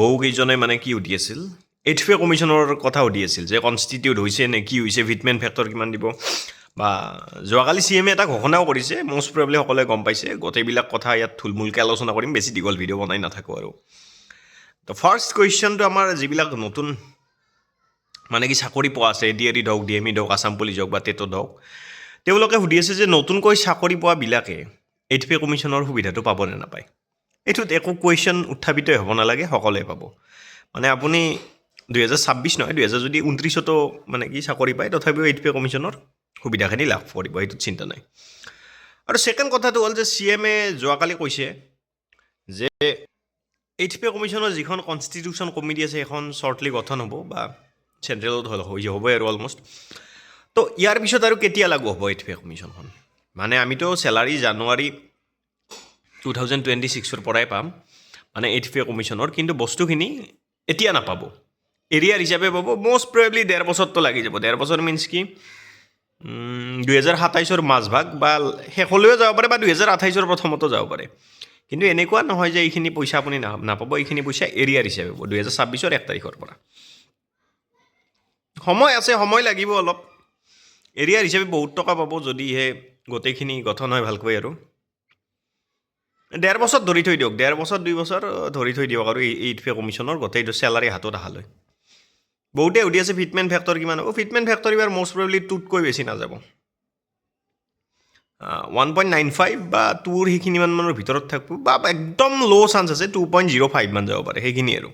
বহুকেইজনে মানে কি আছিল? এইচ পি কমিশ্যনৰ কথা সুধি আছিল, যে কনষ্টিটিউট হৈছে নে কি হৈছে ভিটমেন ফেক্টৰ কিমান দিব? বা যোৱাকালি চি এমে এটা ঘোষণাও কৰিছে মষ্ট প্ৰবেবলি সকলোৱে গম পাইছে, গোটেইবিলাক কথা ইয়াত থুলমূলকৈ আলোচনা কৰিম, বেছি দীঘল ভিডিঅ' বনাই নাথাকোঁ আৰু। তো ফাৰ্ষ্ট কুৱেশ্যনটো আমাৰ যিবিলাক নতুন মানে কি চাকৰি পোৱা আছে এ ডি এৰিত হওক ডি এম ইত হওক আছাম পুলিচ হওক বা টেটত হওক তেওঁলোকে সুধি আছে যে নতুনকৈ চাকৰি পোৱাবিলাকে এইচ পি কমিশ্যনৰ সুবিধাটো পাব নে নাপায়? এইটোত একো কুৱেশ্যন উত্থাপিতই হ'ব নালাগে, সকলোৱে পাব। মানে আপুনি দুহেজাৰ ছাব্বিছ নহয়, দুহেজাৰ যদি ঊনত্ৰিছতো মানে কি চাকৰি পায়, তথাপিও এইচ পি কমিশ্যনৰ সুবিধাখিনি লাভ কৰিব সেইটোত চিন্তা নাই। আৰু ছেকেণ্ড কথাটো হ'ল যে চি এমে যোৱাকালি কৈছে যে এইচ পি কমিশ্যনৰ যিখন কনষ্টিটিউশ্যন কমিটি আছে, সেইখন শ্বৰ্টলি গঠন হ'ব বা চেণ্ট্ৰেলত হৈ হ'বই আৰু অলমষ্ট তো ইয়াৰ পিছত আৰু কেতিয়া লাগু হ'ব এইচ পি কমিশ্যনখন? মানে আমিতো চেলাৰী জানুৱাৰী টু থাউজেণ্ড টুৱেণ্টি ছিক্সৰ পৰাই পাম। মানে এইচ পি কমিশ্যনৰ কিন্তু বস্তুখিনি এতিয়া নাপাব। এৰিয়াৰ হিচাপে পাব মষ্ট প্ৰবেবলি ডেৰ বছৰটো লাগি যাব। ডেৰ বছৰ মিনছ কি? দুহেজাৰ সাতাইছৰ মাজভাগ বা শেষলৈও যাব পাৰে বা দুহেজাৰ আঠাইছৰ প্ৰথমতো যাব পাৰে। কিন্তু এনেকুৱা নহয় যে এইখিনি পইচা আপুনি নাপাব এইখিনি পইচা এৰিয়াৰ হিচাপে পাব দুহেজাৰ ছাব্বিছৰ এক তাৰিখৰ পৰা। সময় আছে সময় লাগিব অলপ। এৰিয়াৰ হিচাপে বহুত টকা পাব যদিহে গোটেইখিনি গঠন হয় ভালকৈ আৰু। ডেৰ বছৰ ধৰি থৈ দিয়ক ডেৰ বছৰ দুই বছৰ ধৰি থৈ দিয়ক আৰু এই পে কমিশ্যনৰ গোটেইটো চেলাৰী হাতত অহালৈ। বহুতে সুধি আছে ফিটমেণ্ট ফেক্টৰ কিমান হ'ব? ফিটমেণ্ট ফেক্টৰ এইবাৰ মষ্ট প্ৰবেবলি টুতকৈ বেছি নাযাব। ওৱান পইণ্ট নাইন ফাইভ বা টুৰ সেইখিনিমান মানৰ ভিতৰত থাকিব। বা একদম ল' চান্স আছে টু পইণ্ট জিৰ' ফাইভমান যাব পাৰে সেইখিনি আৰু।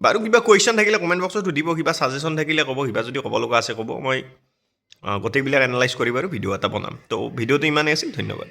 বাৰু কিবা কুৱেশ্যন থাকিলে কমেণ্ট বক্সত সুধিব কিবা ছাজেশ্যন থাকিলে ক'ব কিবা যদি ক'ব লগা আছে ক'ব মই গোটেইবিলাক এনালাইজ কৰি বাৰু ভিডিঅ' এটা বনাম। তো ভিডিঅ'টো ইমানেই আছিল ধন্যবাদ।